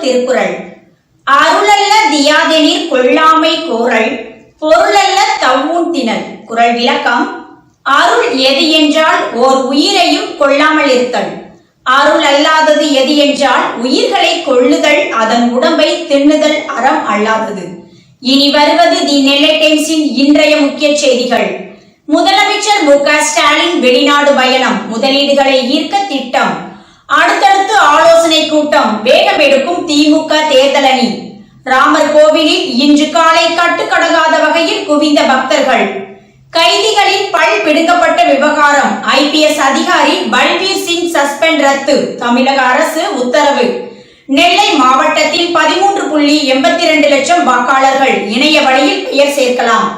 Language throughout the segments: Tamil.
திருக்குறள். அருளல்ல தியாதெனிற் கொள்ளாமை கோரல் பொருளல்ல தவ்வூன் திணல் குரல் விளக்கம் அருள் எது என்றால் ஓர் உயிரையும் கொள்ளாமல் இருத்தல். அருள் அல்லாதது எது என்றால் உயிர்களை கொள்ளுதல் அதன் உடம்பை தின்னுதல் அறம் அல்லாதது. இனி வருவது தி நெல்லை டைம்ஸின் இன்றைய முக்கிய செய்திகள். முதலமைச்சர் மு க ஸ்டாலின் வெளிநாடு பயணம் முதலீடுகளை ஈர்க்க திட்டம். அடுத்தடுத்து ஆலோசனை கூட்டம். வேகம் எடுக்கும் திமுக தேர்தல் அணி. ராமர் கோவிலில் இன்று காலை கட்டுக்கடங்காத வகையில் குவிந்த பக்தர்கள். கைதிகளின் பல் பிடுங்கப்பட்ட விவகாரம். ஐபிஎஸ் அதிகாரி பல்பீர் சிங் சஸ்பெண்ட் ரத்து. தமிழக அரசு உத்தரவு. நெல்லை மாவட்டத்தில் பதிமூன்று புள்ளி எண்பத்தி ரெண்டு லட்சம் வாக்காளர்கள் இணைய வழியில் பெயர் சேர்க்கலாம்.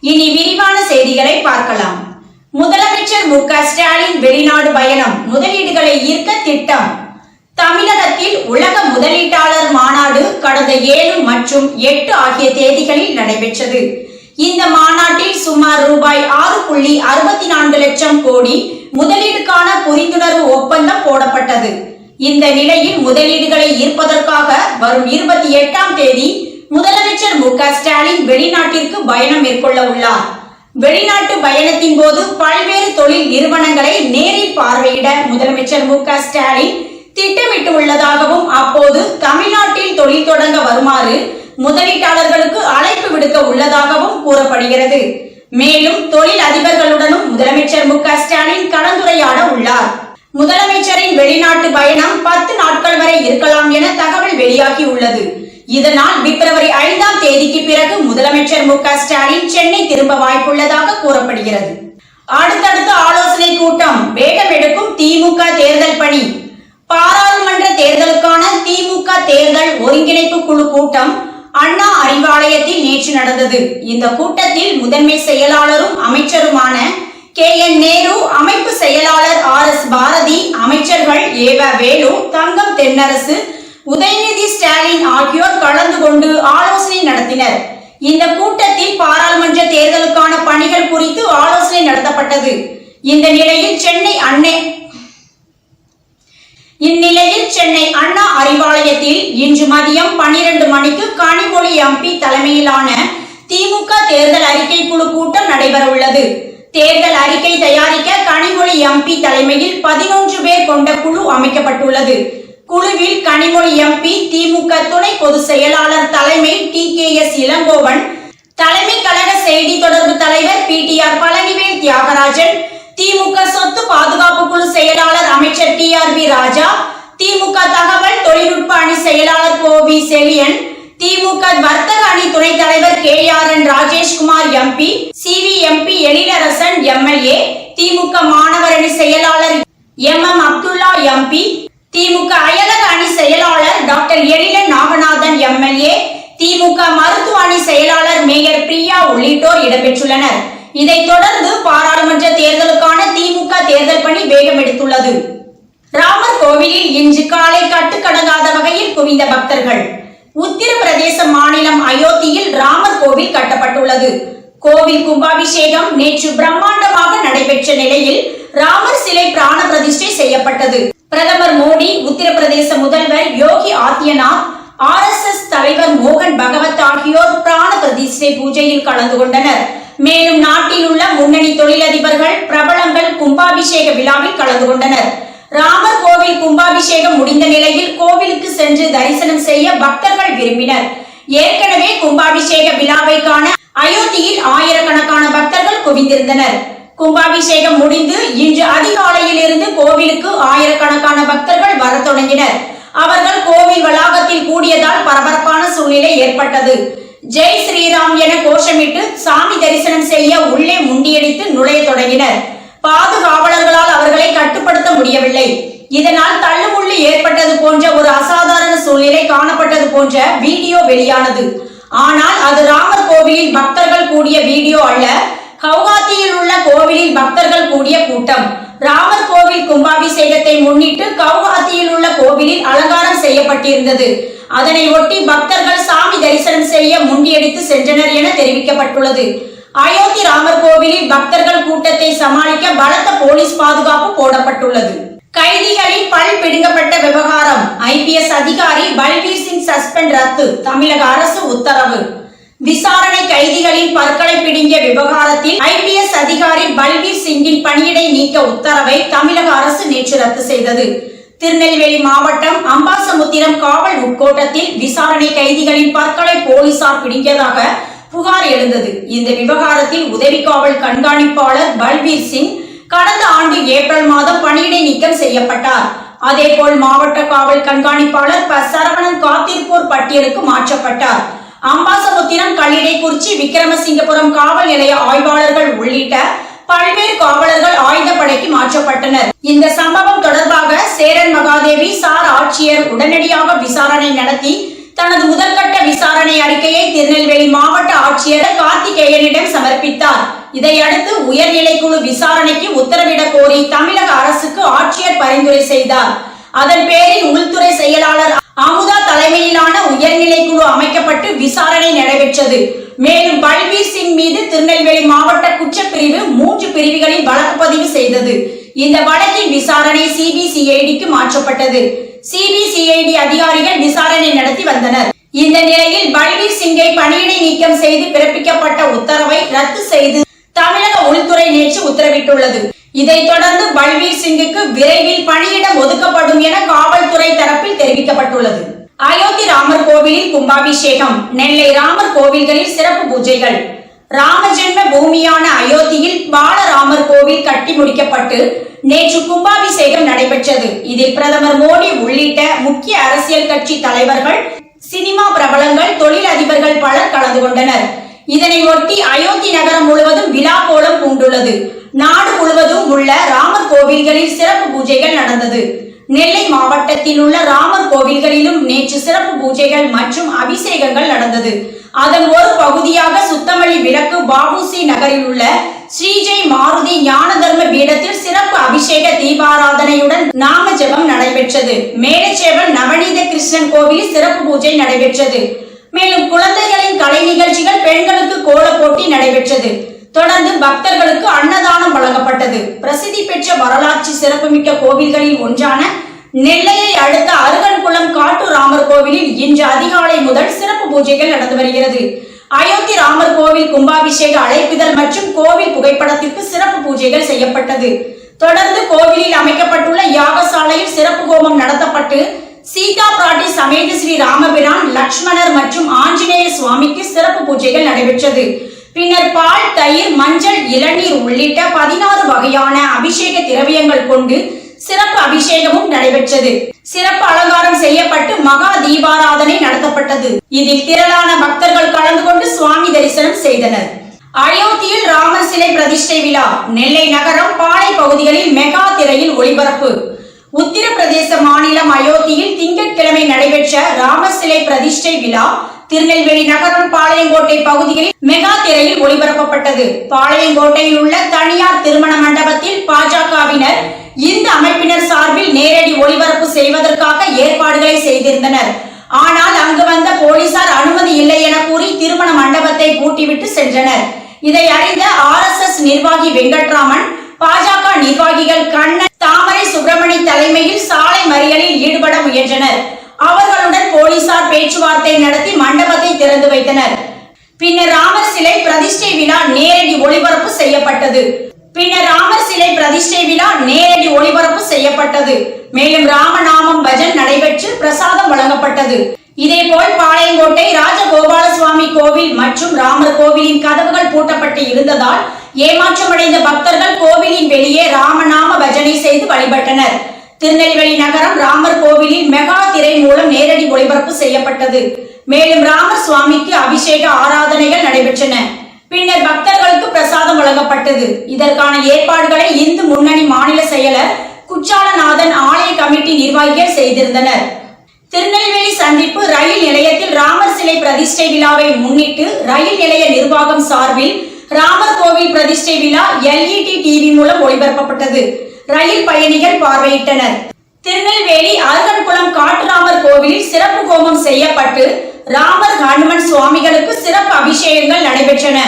இனி விரிவான செய்திகளை பார்க்கலாம். முதலமைச்சர் மு க ஸ்டாலின் வெளிநாடு பயணம் முதலீடுகளை ஈர்க்க திட்டம். தமிழகத்தில் உலக முதலீட்டாளர் மாநாடு கடந்த ஏழு மற்றும் எட்டு ஆகிய தேதிகளில் நடைபெற்றது. இந்த மாநாட்டில் சுமார் ரூபாய் ஆறு புள்ளி அறுபத்தி நான்கு லட்சம் கோடி முதலீடுக்கான புரிந்துணர்வு ஒப்பந்தம் போடப்பட்டது. இந்த நிலையில் முதலீடுகளை ஈர்ப்பதற்காக வரும் இருபத்தி எட்டாம் தேதி முதலமைச்சர் மு க ஸ்டாலின் வெளிநாட்டிற்கு பயணம் மேற்கொள்ள உள்ளார். வெளிநாட்டு பயணத்தின் போது பல்வேறு தொழில் நிறுவனங்களை நேரில் பார்வையிட முதலமைச்சர் மு க ஸ்டாலின் திட்டமிட்டு உள்ளதாகவும் அப்போது தமிழ்நாட்டில் தொழில் தொடங்க வருமாறு முதலீட்டாளர்களுக்கு அழைப்பு விடுக்க உள்ளதாகவும் கூறப்படுகிறது. மேலும் தொழில் அதிபர்களுடனும் முதலமைச்சர் மு க ஸ்டாலின் கலந்துரையாட உள்ளார். முதலமைச்சரின் வெளிநாட்டு பயணம் பத்து நாட்கள் வரை இருக்கலாம் என தகவல் வெளியாகி உள்ளது இதனால் பிப்ரவரி ஐந்தாம் தேதிக்கு பிறகு முதலமைச்சர் மு க ஸ்டாலின் சென்னை திரும்ப வாய்ப்புள்ளதாக கூறப்படுகிறது. அடுத்தடுத்த ஆலோசனை கூட்டம் வேகம் எடுக்கும் திமுக தேர்தல் பணி. பாராளுமன்ற தேர்தலுக்கான திமுக தேர்தல் ஒருங்கிணைப்பு குழு கூட்டம் அண்ணா அறிவாலயத்தில் நேற்று நடந்தது. இந்த கூட்டத்தில் முதன்மை செயலாளரும் அமைச்சருமான கே. என். நேரு அமைப்பு செயலாளர் ஆர். எஸ். பாரதி அமைச்சர்கள் ஏவ வேலு தங்கம் தென்னரசு உதயநிதி ஸ்டாலின் ஆகியோர் கலந்து கொண்டு ஆலோசனை நடத்தினர். இந்த கூட்டத்தில் பாராளுமன்ற தேர்தலுக்கான பணிகள் குறித்து ஆலோசனை நடத்தப்பட்டது. இந்த நிலையில் சென்னை அன்னை இந்நிலையில் சென்னை அண்ணா அறிவாலயத்தில் இன்று மதியம் பனிரெண்டு மணிக்கு கனிமொழி எம்பி தலைமையிலான திமுக தேர்தல் அறிக்கை குழு கூட்டம் நடைபெற உள்ளது தேர்தல் அறிக்கை தயாரிக்க கனிமொழி எம்பி தலைமையில் பதினொன்று பேர் கொண்ட குழு அமைக்கப்பட்டுள்ளது. குழுவில் கனிமொழி எம்பி திமுக துணை பொதுச் செயலாளர் தலைமை டி கே எஸ் இளங்கோவன் தலைமை கழக செய்தி தொடர்பு தலைவர் P T R Palanivel Thiagarajan DMK சொத்து பாதுகாப்பு குழு செயலாளர் அமைச்சர் T R B Raja DMK தகவல் தொழில்நுட்ப அணி செயலாளர் கோ வி திமுக வர்த்தக அணி துணைத் தலைவர் K R N Rajeshkumar MP C V MP Ezhilarasan MLA DMK மாணவர் அணி செயலாளர் M M Abdullah MP DMK அயலக அணி செயலாளர் டாக்டர் எழில நாகநாதன் எம்எல்ஏ திமுக மருத்துவ அணி செயலாளர் மேயர் பிரியா உள்ளிட்டோர் இடம்பெற்றுள்ளனர். இதைத் தொடர்ந்து பாராளுமன்ற தேர்தலுக்கான திமுக தேர்தல் பணி வேகம் எடுத்துள்ளது. ராமர் கோவிலில் இன்று காலை கட்டுக்கடங்காத வகையில் குவிந்த பக்தர்கள். உத்தரப்பிரதேச மாநிலம் அயோத்தியில் ராமர் கோவில் கட்டப்பட்டுள்ளது. கோவில் கும்பாபிஷேகம் நேற்று பிரம்மாண்டமாக நடைபெற்ற நிலையில் ராமர் சிலை பிராண பிரதிஷ்டை செய்யப்பட்டது. பிரதமர் மோடி உத்தரப்பிரதேச முதல்வர் Yogi Adityanath R S S தலைவர் மோகன் பகவத் ஆகியோர் பிராண பிரதிஷ்டை பூஜையில் கலந்து கொண்டனர். மேலும் நாட்டில் உள்ள முன்னணி தொழிலதிபர்கள் பிரபலங்கள் கும்பாபிஷேக விழாவில் கலந்து கொண்டனர். ராமர் கோவில் கும்பாபிஷேகம் முடிந்த நிலையில் கோவிலுக்கு சென்று தரிசனம் செய்ய பக்தர்கள் விரும்பினர். ஏற்கனவே கும்பாபிஷேக விழாவை காண அயோத்தியில் ஆயிரக்கணக்கான பக்தர்கள் குவிந்திருந்தனர். கும்பாபிஷேகம் முடிந்து இன்று அதிகாலையில் இருந்து கோவிலுக்கு ஆயிரக்கணக்கான பக்தர்கள் வர தொடங்கினர். அவர்கள் கோவில் வளாகத்தில் கூடியதால் பரபரப்பான சூழ்நிலை ஏற்பட்டது. ஜெய் ஸ்ரீராம் என கோஷமிட்டு சாமி தரிசனம் செய்ய உள்ளே முண்டியடித்து நுழைய தொடங்கினர். பாதுகாவலர்களால் அவர்களை கட்டுப்படுத்த முடியவில்லை. இதனால் தள்ளுமுள்ளு ஏற்பட்டது போன்ற ஒரு அசாதாரண சூழ்நிலை காணப்பட்டது போன்ற வீடியோ வெளியானது. ஆனால் அது ராமர் கோவிலில் பக்தர்கள் கூடிய வீடியோ அல்ல. கவுகாத்தியில் உள்ள கோவிலில் பக்தர்கள் கூடிய கூட்டம். ராமர் கோவில் கும்பாபிஷேகத்தை முன்னிட்டு கவுகாத்தியில் உள்ள கோவிலில் அலங்காரம் செய்யப்பட்டிருந்தது. அதனை ஒட்டி பக்தர்கள் சாமி தரிசனம் செய்ய முண்டியடித்து சென்றனர் என தெரிவிக்கப்பட்டுள்ளது. அயோத்தி ராமர் கோவிலில் பக்தர்கள் கூட்டத்தை சமாளிக்க பலத்த போலீஸ் பாதுகாப்பு போடப்பட்டுள்ளது. கைதிகளின் பல் பிடுங்கப்பட்ட விவகாரம். ஐபிஎஸ் அதிகாரி பல்பீர் சிங் சஸ்பெண்ட் ரத்து. தமிழக அரசு உத்தரவு. விசாரணை கைதிகளின் பற்களை பிடுங்கிய விவகாரத்தில் ஐபிஎஸ் அதிகாரி பல்பீர் சிங்கின் பணியிடை நீக்க உத்தரவை தமிழக அரசு நேற்று ரத்து செய்தது. திருநெல்வேலி மாவட்டம் அம்பாசமுத்திரம் காவல் உட்கோட்டத்தில் விசாரணை கைதிகளின் பற்களை போலீசார் பிடுங்கியதாக புகார் எழுந்தது. இந்த விவகாரத்தில் உதவி காவல் கண்காணிப்பாளர் பல்பீர் சிங் கடந்த ஆண்டு ஏப்ரல் மாதம் பணியிடை நீக்கம் செய்யப்பட்டார். அதேபோல் மாவட்ட காவல் கண்காணிப்பாளர் ப சரவணன் காத்திருப்போர் பட்டியலுக்கு மாற்றப்பட்டார். அம்பாசமுத்திரம் கல்லிடைக்குறிச்சி விக்ரமசிங்கபுரம் காவல் நிலைய ஆய்வாளர்கள் உள்ளிட்ட பல்வேறு காவலர்கள் ஆயுதப்படைக்கு மாற்றப்பட்டனர். இந்த சம்பவம் தொடர்பாக சேரன் மகாதேவி சார் ஆட்சியர் உடனடியாக விசாரணை நடத்தி தனது முதற்கட்ட விசாரணை அறிக்கையை திருநெல்வேலி மாவட்ட ஆட்சியர் கார்த்திகேயனிடம் சமர்ப்பித்தார். இதையடுத்து உயர்நிலைக்குழு விசாரணைக்கு உத்தரவிடக் கோரி தமிழக அரசுக்கு ஆட்சியர் பரிந்துரை செய்தார். அதன் பேரில் உள்துறை செயலாளர் அமுதா தலைமையிலான உயர்நிலைக்குழு அமைக்கப்பட்டு விசாரணை நடைபெற்றது. மேலும் பல்பீர் சிங் மீது திருநெல்வேலி மாவட்ட குற்றப்பிரிவு மூன்று பிரிவுகளில் வழக்கு பதிவு செய்தது. இந்த வழக்கின் விசாரணை சிபிசிஐடிக்கு மாற்றப்பட்டது. சிபிசிஐடி அதிகாரிகள் விசாரணை நடத்தி வந்தனர். இந்த நிலையில் பல்பீர் சிங்கை பணியிடை நீக்கம் செய்து பிறப்பிக்கப்பட்ட உத்தரவை ரத்து செய்து தமிழக உள்துறை நேற்று உத்தரவிட்டுள்ளது. இதைத் தொடர்ந்து பல்வீர் சிங்குக்கு விரைவில் பணியிடம் ஒதுக்கப்படும் என காவல்துறை தரப்பில் தெரிவிக்கப்பட்டுள்ளது. அயோத்தி ராமர் கோவிலில் கும்பாபிஷேகம் நெல்லை ராமர் கோவில்களில் சிறப்பு பூஜைகள் ராமஜென்ம பூமியான அயோத்தியில் பாலராமர் கோவில் கட்டி முடிக்கப்பட்டு நேற்று கும்பாபிஷேகம் நடைபெற்றது. இதில் பிரதமர் மோடி உள்ளிட்ட முக்கிய அரசியல் கட்சி தலைவர்கள் சினிமா பிரபலங்கள் தொழில் அதிபர்கள் பலர் கலந்து கொண்டனர். இதனை ஒட்டி அயோத்தி நகரம் முழுவதும் விழா கோலம் பூண்டுள்ளது. நாடு முழுவதும் உள்ள ராமர் கோவில்களில் சிறப்பு பூஜைகள் நடந்தது. நெல்லை மாவட்டத்தில் உள்ள ராமர் கோவில்களிலும் நேற்று சிறப்பு பூஜைகள் மற்றும் அபிஷேகங்கள் நடந்தது. அதன் ஒரு பகுதியாக சுத்தமல்லி விளக்கு பாபுசி நகரில் உள்ள ஸ்ரீஜெய் மாருதி ஞான தர்ம பீடத்தில் சிறப்பு அபிஷேக தீபாராதனையுடன் நாம நடைபெற்றது. மேலச்சேவன் நவநீத கிருஷ்ணன் கோவிலில் சிறப்பு பூஜை நடைபெற்றது. மேலும் குழந்தைகளின் கலை நிகழ்ச்சிகள் பெண்களுக்கு கோல போட்டி நடைபெற்றது. தொடர்ந்து பக்தர்களுக்கு அன்னதானம் வழங்கப்பட்டது. பிரசித்தி பெற்ற வரலாற்று சிறப்புமிக்க கோவில்களில் ஒன்றான நெல்லையை அடுத்த அருகன்குளம் காட்டு ராமர் கோவிலில் இன்று அதிகாலை முதல் சிறப்பு பூஜைகள் நடந்து வருகிறது. அயோத்தி ராமர் கோவில் கும்பாபிஷேக அழைப்பிதழ் மற்றும் கோவில் புகைப்படத்திற்கு சிறப்பு பூஜைகள் செய்யப்பட்டது. தொடர்ந்து கோவிலில் அமைக்கப்பட்டுள்ள யாகசாலையில் சிறப்பு ஹோமம் நடத்தப்பட்டு சீதா பிராட்டி சமேத ஸ்ரீ ராமபிரான் லக்ஷ்மணர் மற்றும் ஆஞ்சநேய சுவாமிக்கு சிறப்பு பூஜைகள் நடைபெற்றது. பின்னர் பால் தயிர் மஞ்சள் இளநீர் உள்ளிட்ட பதினாறு வகையான அபிஷேக திரவியங்கள் கொண்டு சிறப்பு அபிஷேகமும் நடைபெற்றது. சிறப்பு அலங்காரம் செய்யப்பட்டு மகா தீபாராதனை நடத்தப்பட்டது. இதில் திரளான பக்தர்கள் கலந்து கொண்டு சுவாமி தரிசனம் செய்தனர். அயோத்தியில் ராமர் சிலை பிரதிஷ்டை விழா. நெல்லை நகரம் பாலை பகுதிகளில் மெகா திரையில் ஒளிபரப்பு. உத்தரப்பிரதேச மாநிலம் அயோத்தியில் திங்கட்கிழமை நடைபெற்ற ராமசிலை பிரதிஷ்டை விழா திருநெல்வேலி நகரம் பாளையங்கோட்டை பகுதியில் மெகா திரையில் ஒளிபரப்பப்பட்டது. பாளையங்கோட்டையில் உள்ள தனியார் திருமண மண்டபத்தில் பாஜகவினர் இந்த அமைப்பினர் சார்பில் நேரடி ஒளிபரப்பு செய்வதற்காக ஏற்பாடுகளை செய்திருந்தனர். ஆனால் அங்கு வந்த போலீசார் அனுமதி இல்லை என கூறி திருமண மண்டபத்தை பூட்டிவிட்டு சென்றனர். இதை அறிந்த ஆர் எஸ் எஸ் நிர்வாகி வெங்கட்ராமன் பாஜக நிர்வாகிகள் கண்ணன் தாமரை சுப்பிரமணி தலைமையில் சாலை மறியலில் ஈடுபட முயன்றனர். அவர்களுடன் போலீசார் பேச்சுவார்த்தை நடத்தி மண்டபத்தை திறந்து வைத்தனர். பின்னர் ராமர் சிலை பிரதிஷ்டை விழா நேரடி ஒளிபரப்பு செய்யப்பட்டது. பின்னர் ராமர் சிலை பிரதிஷ்டை விழா நேரடி ஒளிபரப்பு செய்யப்பட்டது. மேலும் ராமநாமம் பஜ வழங்கப்பட்டது இதேபோல் பாளையங்கோட்டை ராஜகோபால சுவாமி கோவில் மற்றும் ராமர் கோவிலின் கதவுகள் பூட்டப்பட்டு இருந்ததால் ஏமாற்றமடைந்த பக்தர்கள் கோவிலின் வெளியே ராமநாம பஜனை செய்து வழிபட்டனர். திருநெல்வேலி நகரம் ராமர் கோவிலில் மெகா திரை மூலம் நேரடி ஒளிபரப்பு செய்யப்பட்டது. மேலும் ராமர் சுவாமிக்கு அபிஷேக ஆராதனைகள் நடைபெற்றன. பின்னர் பக்தர்களுக்கு பிரசாதம் வழங்கப்பட்டது. இதற்கான ஏற்பாடுகளை இந்து முன்னணி மாநில செயலர் குச்சாலநாதன் ஆலய கமிட்டி நிர்வாகிகள் செய்திருந்தனர். சந்திப்பு ரயில் நிலையத்தில் ராமர் சிலை பிரதிஷ்டை விழாவை முன்னிட்டு ரயில் நிலைய நிர்வாகம் சார்பில் ராமர் கோவில் பிரதிஷ்டை விழா எல்இடி டிவி மூலம் ஒளிபரப்பப்பட்டது. ரயில் பயணிகள் பார்வையிட்டனர். திருநெல்வேலி அருகன்குளம் காட்டுராமர் கோவிலில் சிறப்பு ஹோமம் செய்யப்பட்டு ராமர் ஹனுமன் சுவாமிகளுக்கு சிறப்பு அபிஷேகங்கள் நடைபெற்றன.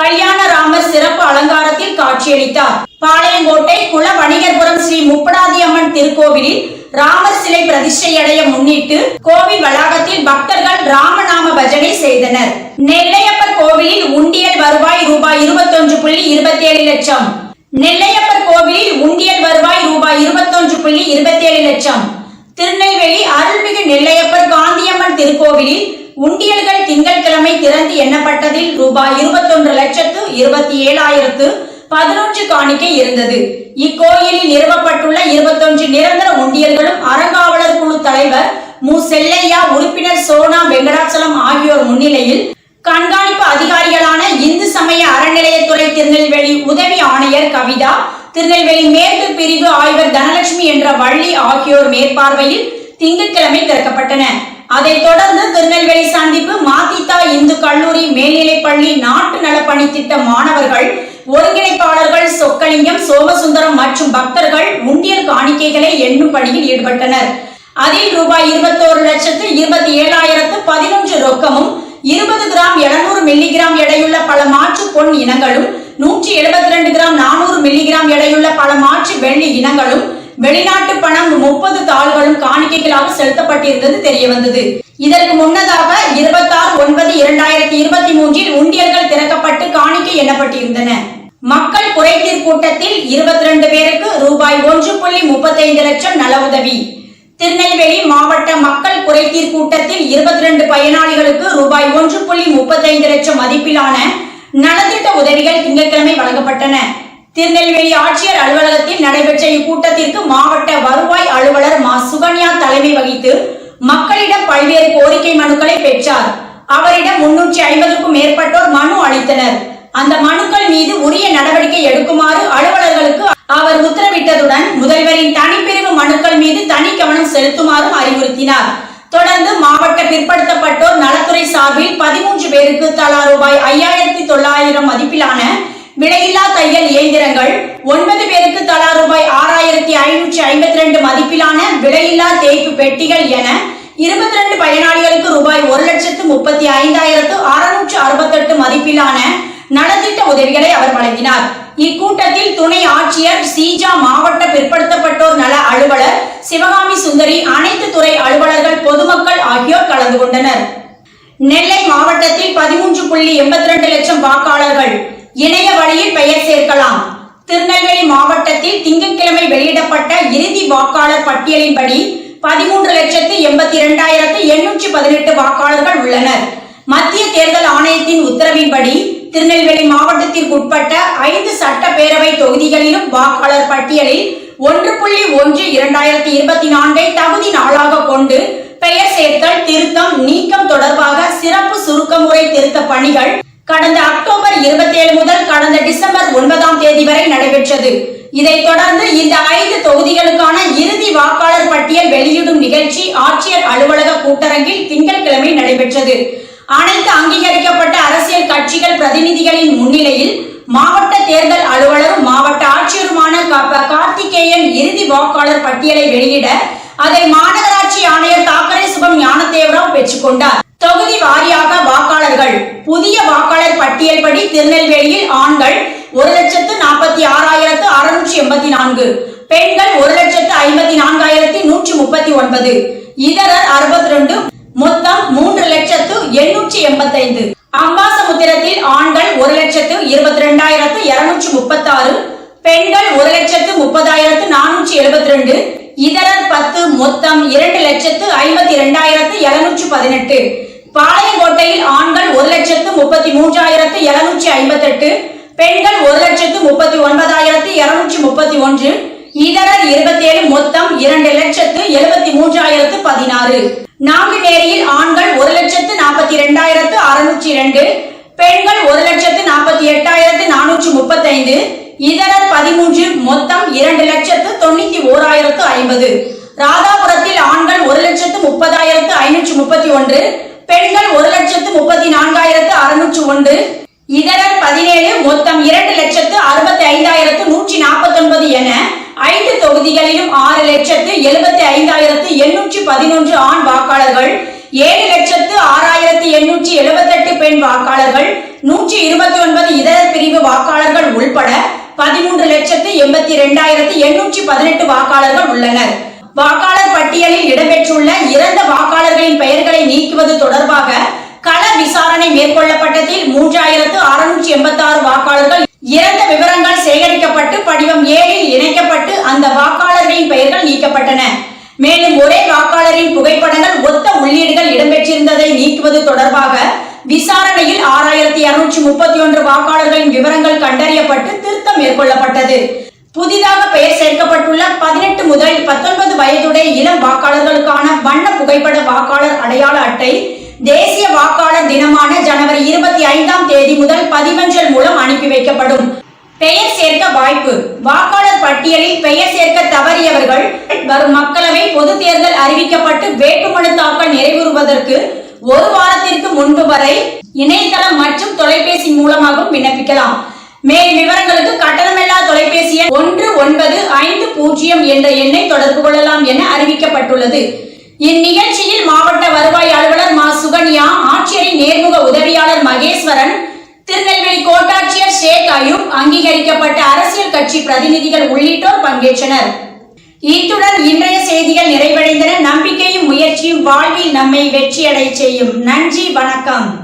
கல்யாண ராமர் சிறப்பு அலங்காரத்தில் காட்சியளித்தார். பாளையங்கோட்டை குல வணிகர்புரம் ஸ்ரீ முப்படாதி அம்மன் திருக்கோவிலில் ராமர் சிலை பிரதிஷ்டையடைய முன்னிட்டு கோவில் வளாகத்தில் பக்தர்கள் ராமநாம பஜனை செய்தனர். நெல்லையப்பர் கோவிலில் உண்டியல் வருவாய் ரூபாய் இருபத்தொன்று புள்ளி இருபத்தி ஏழு லட்சம். நெல்லையப்பர் கோவிலில் உண்டியல் வருவாய் ரூபாய் இருபத்தொன்று புள்ளி இருபத்தி ஏழு லட்சம். திருநெல்வேலி அருள்மிகு நெல்லையப்பர் காந்தியம்மன் திருக்கோவிலில் உண்டியல்கள் திங்கட்கிழமை திறந்து எண்ணப்பட்டதில் ரூபாய் இருபத்தொன்று லட்சத்து இருபத்தி ஏழாயிரத்து பதினொன்று காணிக்கை இருந்தது. இக்கோயிலில் நிறுவப்பட்டுள்ள இருபத்தொன்று நிரந்தர உண்டியல்களும் அறங்காவலர் குழு தலைவர் மு. செல்லையா உறுப்பினர் சோனா வெங்கடாச்சலம் ஆகியோர் முன்னிலையில் கண்காணிப்பு அதிகாரிகளான இந்து சமய அறநிலையத்துறை திருநெல்வேலி உதவி ஆணையர் கவிதா திருநெல்வேலி மேற்கு பிரிவு ஆய்வர் தனலட்சுமி என்ற வள்ளி ஆகியோர் மேற்பார்வையில் திங்கட்கிழமை திறக்கப்பட்டன. அதைத் தொடர்ந்து திருநெல்வேலி சந்திப்பு மாத்தித்தா இந்து கல்லூரி மேல்நிலைப்பள்ளி நாட்டு நலப்பணி திட்ட மாணவர்கள் ஒருங்கிணைப்பாளர்கள் சொக்கலிங்கம் சோமசுந்தரம் மற்றும் பக்தர்கள் உண்டியல் காணிக்கைகளை எண்ணும் பணியில் ஈடுபட்டனர். அதில் ரூபாய் இருபத்தோரு லட்சத்து இருபத்தி ஏழாயிரத்து பதினொன்று ரொக்கமும் இருபது கிராம் எழுநூறு மில்லிகிராம் எடையுள்ள பல மாற்று பொன் இனங்களும் நூற்றி எழுபத்தி ரெண்டு கிராம் நானூறு மில்லிகிராம் எடையுள்ள பல மாற்று வெள்ளி இனங்களும் வெளிநாட்டு பணம் முப்பது தாள்களும் காணிக்கைகளாக செலுத்தப்பட்டிருந்தது தெரிய வந்தது இதற்கு முன்னதாக இருபத்தாறு ஒன்பது இரண்டாயிரத்தி இருபத்தி மூன்றில் உண்டியல்கள் திறக்கப்பட்டு காணிக்கை எண்ணப்பட்டிருந்தன. மக்கள் குறைதீர் கூட்டத்தில் இருபத்தி ரெண்டு பேருக்கு ரூபாய் ஒன்று புள்ளி முப்பத்தைந்து லட்சம் நல உதவி திருநெல்வேலி மாவட்ட மக்கள் குறைதீர் கூட்டத்தில் இருபத்தி ரெண்டு பயனாளிகளுக்கு ரூபாய் ஒன்று புள்ளி முப்பத்தைந்து லட்சம் மதிப்பிலான நலத்திட்ட உதவிகள் திங்கட்கிழமை வழங்கப்பட்டன. திருநெல்வேலி ஆட்சியர் அலுவலகத்தில் நடைபெற்ற இக்கூட்டத்திற்கு மாவட்ட வருவாய் அலுவலர் மா. சுகன்யா தலைமை வகித்து மக்களிடம் பல்வேறு கோரிக்கை மனுக்களை பெற்றார். அவரிடம் முன்னூற்றி ஐம்பதுக்கும் மேற்பட்டோர் மனு அளித்தனர். அந்த மனுக்கள் மீது உரிய நடவடிக்கை எடுக்குமாறு அலுவலர்களுக்கு அவர் உத்தரவிட்டதுடன் முதல்வரின் தனிப்பிரிவு மனுக்கள் மீது தனி கவனம் செலுத்துமாறும் அறிவுறுத்தினார். தொடர்ந்து மாவட்ட பிற்படுத்தப்பட்டோர் நலத்துறை சார்பில் பதிமூன்று பேருக்கு தலா ரூபாய் ஐயாயிரத்தி தொள்ளாயிரம் மதிப்பிலான விலையில்லா தையல் இயந்திரங்கள். ஒன்பது பேருக்கு தலா ரூபாய் ஆறாயிரத்தி ஐநூற்றி ஐம்பத்தி ரெண்டு மதிப்பிலான விலையில்லா தேய்ப்பு பெட்டிகள் என இருபத்தி ரெண்டு பயனாளிகளுக்கு ரூபாய் ஒரு லட்சத்து முப்பத்தி ஐந்தாயிரத்து அறுநூற்று அறுபத்தெட்டு மதிப்பிலான நலத்திட்ட உதவிகளை அவர் வழங்கினார். இக்கூட்டத்தில் துணை ஆட்சியர் சீஜா மாவட்ட பிற்படுத்தப்பட்டோர் நல அலுவலர் சிவகாமி சுந்தரி அனைத்து துறை அலுவலர்கள் பொதுமக்கள் ஆகியோர் கலந்து கொண்டனர். நெல்லை மாவட்டத்தில் பதிமூன்று புள்ளி எண்பத்தி ரெண்டு லட்சம் வாக்காளர்கள் இணைய வழியில் பெயர் சேர்க்கலாம். திருநெல்வேலி மாவட்டத்தில் திங்கட்கிழமை வெளியிடப்பட்ட இறுதி வாக்காளர் பட்டியலின்படி பதிமூன்று லட்சத்து எண்பத்தி இரண்டாயிரத்து எண்ணூற்றி பதினெட்டு வாக்காளர்கள் உள்ளனர். மத்திய தேர்தல் ஆணையத்தின் உத்தரவின்படி திருநெல்வேலி மாவட்டத்திற்கு உட்பட்ட ஐந்து சட்டப்பேரவை தொகுதிகளிலும் வாக்காளர் பட்டியலில் ஒன்று புள்ளி ஒன்று இரண்டாயிரத்தி இருபத்தி நான்கை தகுதி நாளாக கொண்டு பெயர் சேர்த்தல் திருத்தம் நீக்கம் தொடர்பாக சிறப்பு சுருக்கமுறை திருத்த பணிகள் கடந்த அக்டோபர் இருபத்தி ஏழு முதல் கடந்த டிசம்பர் ஒன்பதாம் தேதி வரை நடைபெற்றது. இதைத் தொடர்ந்து இந்த ஐந்து தொகுதிகளுக்கான இறுதி வாக்காளர் பட்டியல் வெளியிடும் நிகழ்ச்சி ஆட்சியர் அலுவலக கூட்டரங்கில் திங்கட்கிழமை நடைபெற்றது. அனைத்து அங்கீகரிக்கப்பட்ட அரசியல் கட்சிகள் பிரதிநிதிகளின் முன்னிலையில் மாவட்ட தேர்தல் அலுவலரும் மாவட்ட ஆட்சியருமான கார்த்திகேயன் இறுதி வாக்காளர் பட்டியலை வெளியிட அதை மாநகராட்சி ஆணையர் தாக்கரே சுபம் ஞானதேவராவ் பெற்றுக்கொண்டார். தொகுதி வாரியாக வாக்காளர்கள் புதிய வாக்காளர் பட்டியல் படி திருநெல்வேலியில் ஆண்கள் ஒரு லட்சத்து நாற்பத்தி ஆறாயிரத்து அறுநூற்றி எண்பத்தி நான்கு பெண்கள் ஒரு லட்சத்து ஐம்பத்தி நான்காயிரத்தி நூற்றி முப்பத்தி ஒன்பது இதரர் அறுபத்தி ரெண்டு மொத்தம் மூன்று லட்சத்து எண்ணூற்றி எண்பத்தைந்து. அம்பாசமுத்திரத்தில் ஆண்கள் ஒரு லட்சத்து இருபத்தி ரெண்டாயிரத்து இருநூற்றி முப்பத்தி ஆறு பெண்கள் ஒரு லட்சத்து முப்பதாயிரத்து நானூற்றி எழுபத்தி ரெண்டு இதரர் பத்து மொத்தம் இரண்டு லட்சத்து ஐம்பத்தி இரண்டாயிரத்து எழுநூற்றி பதினெட்டு. பாளையங்கோட்டையில் ஆண்கள் ஒரு லட்சத்து முப்பத்தி மூன்றாயிரத்து எழுநூற்றி ஐம்பத்தி எட்டு பெண்கள் ஒரு லட்சத்து முப்பத்தி ஒன்பதாயிரத்து இருநூற்றி முப்பத்தி ஒன்று இதரர் இருபத்தி ஏழு மொத்தம் இரண்டு லட்சத்து எழுபத்தி மூன்றாயிரத்து பதினாறு. நாங்குநேரியில் ஆண்கள் ஒரு லட்சத்து நாற்பத்தி இரண்டாயிரத்து அறுநூற்றி இரண்டு பெண்கள் ஒரு லட்சத்து நாற்பத்தி எட்டாயிரத்து நானூற்றி முப்பத்தைந்து இதரர் பதிமூன்று மொத்தம் இரண்டு லட்சத்து தொண்ணூத்தி ஓராயிரத்து ஐம்பது. ராதாபுரத்தில் ஆண்கள் ஒரு லட்சத்து முப்பதாயிரத்து ஐநூற்றி முப்பத்தி ஒன்று பெண்கள் ஒரு லட்சத்து முப்பத்தி நான்காயிரத்து அறுநூற்று ஒன்று இதரர் பதினேழு மொத்தம் இரண்டு லட்சத்து அறுபத்தி ஐந்தாயிரத்து நூற்றி நாற்பத்தி ஒன்பது என ஐந்து தொகுதிகளிலும் ஆறு லட்சத்து எழுபத்தி ஐந்தாயிரத்து எண்ணூற்றி பதினொன்று ஆண் வாக்காளர்கள் ஏழு லட்சத்து ஆறாயிரத்து எண்ணூற்றி எழுபத்தெட்டு பெண் வாக்காளர்கள் நூற்றி இருபத்தி ஒன்பது இதர பிரிவு வாக்காளர்கள் உள்பட பதிமூன்று லட்சத்து எண்பத்தி இரண்டாயிரத்து எண்ணூற்றி பதினெட்டு வாக்காளர்கள் உள்ளனர். வாக்காளர் பட்டியலில் இடம்பெற்றுள்ள இறந்த வாக்காளர்களின் பெயர்களை நீக்குவது தொடர்பாக கள விசாரணை மேற்கொள்ளப்பட்டதில் மூன்றாயிரத்து அறுநூற்றி எண்பத்தி ஆறு வாக்காளர்கள் இறந்த விவரங்கள் சேகரிக்கப்பட்டு படிவம் ஏழில் இணைக்கப்பட்டு அந்த வாக்காளர்களின் பெயர்கள் நீக்கப்பட்டன. மேலும் ஒரே வாக்காளரின் புகைப்படங்கள் ஒத்த உள்ளீடுகள் இடம்பெற்றிருந்ததை நீக்குவது தொடர்பாக விசாரணையில் ஆறாயிரத்தி இருநூற்றி முப்பத்தி ஒன்று வாக்காளர்களின் விவரங்கள் கண்டறியப்பட்டு திருத்தம் மேற்கொள்ளப்பட்டது. புதிதாக பெயர் சேர்க்கப்பட்டுள்ள பதினெட்டு முதல் பத்தொன்பது வயதுடைய இளம் வாக்காளர்களுக்கான வண்ண புகைப்பட வாக்காளர் அடையாள அட்டை தேசிய வாக்காளர் தினமான ஜனவரி இருபத்தி ஐந்தாம் தேதி முதல் பதிவஞ்சல் மூலம் அனுப்பி வைக்கப்படும். பெயர் சேர்க்க வாய்ப்பு. வாக்காளர் பட்டியலில் பெயர் சேர்க்க தவறியவர்கள் வரும் மக்களவை பொது தேர்தல் அறிவிக்கப்பட்டு வேட்புமனு தாக்கல் நிறைவுறுவதற்கு ஒரு வாரத்திற்கு முன்பு வரை இணையதளம் மற்றும் தொலைபேசி மூலமாகவும் விண்ணப்பிக்கலாம். மேல் விவரங்களுக்கு கட்டணமில்லா தொலைபேசி எண் ஒன்று ஒன்பது ஐந்து பூஜ்ஜியம் என்ற எண்ணை தொடர்பு கொள்ளலாம் என அறிவிக்கப்பட்டுள்ளது. இந்நிகழ்ச்சியில் மாவட்ட வருவாய் அலுவலர் மா. சுகன்யா ஆட்சியரின் நேர்முக உதவியாளர் மகேஸ்வரன் திருநெல்வேலி கோட்டாட்சியர் ஷேக் அயூப் அங்கீகரிக்கப்பட்ட அரசியல் கட்சி பிரதிநிதிகள் உள்ளிட்டோர் பங்கேற்றனர். இத்துடன் இன்றைய செய்திகள் நிறைவடைந்தன. நம்பிக்கையும் முயற்சியும் வாழ்வில் நம்மை வெற்றியடை செய்யும். நன்றி வணக்கம்.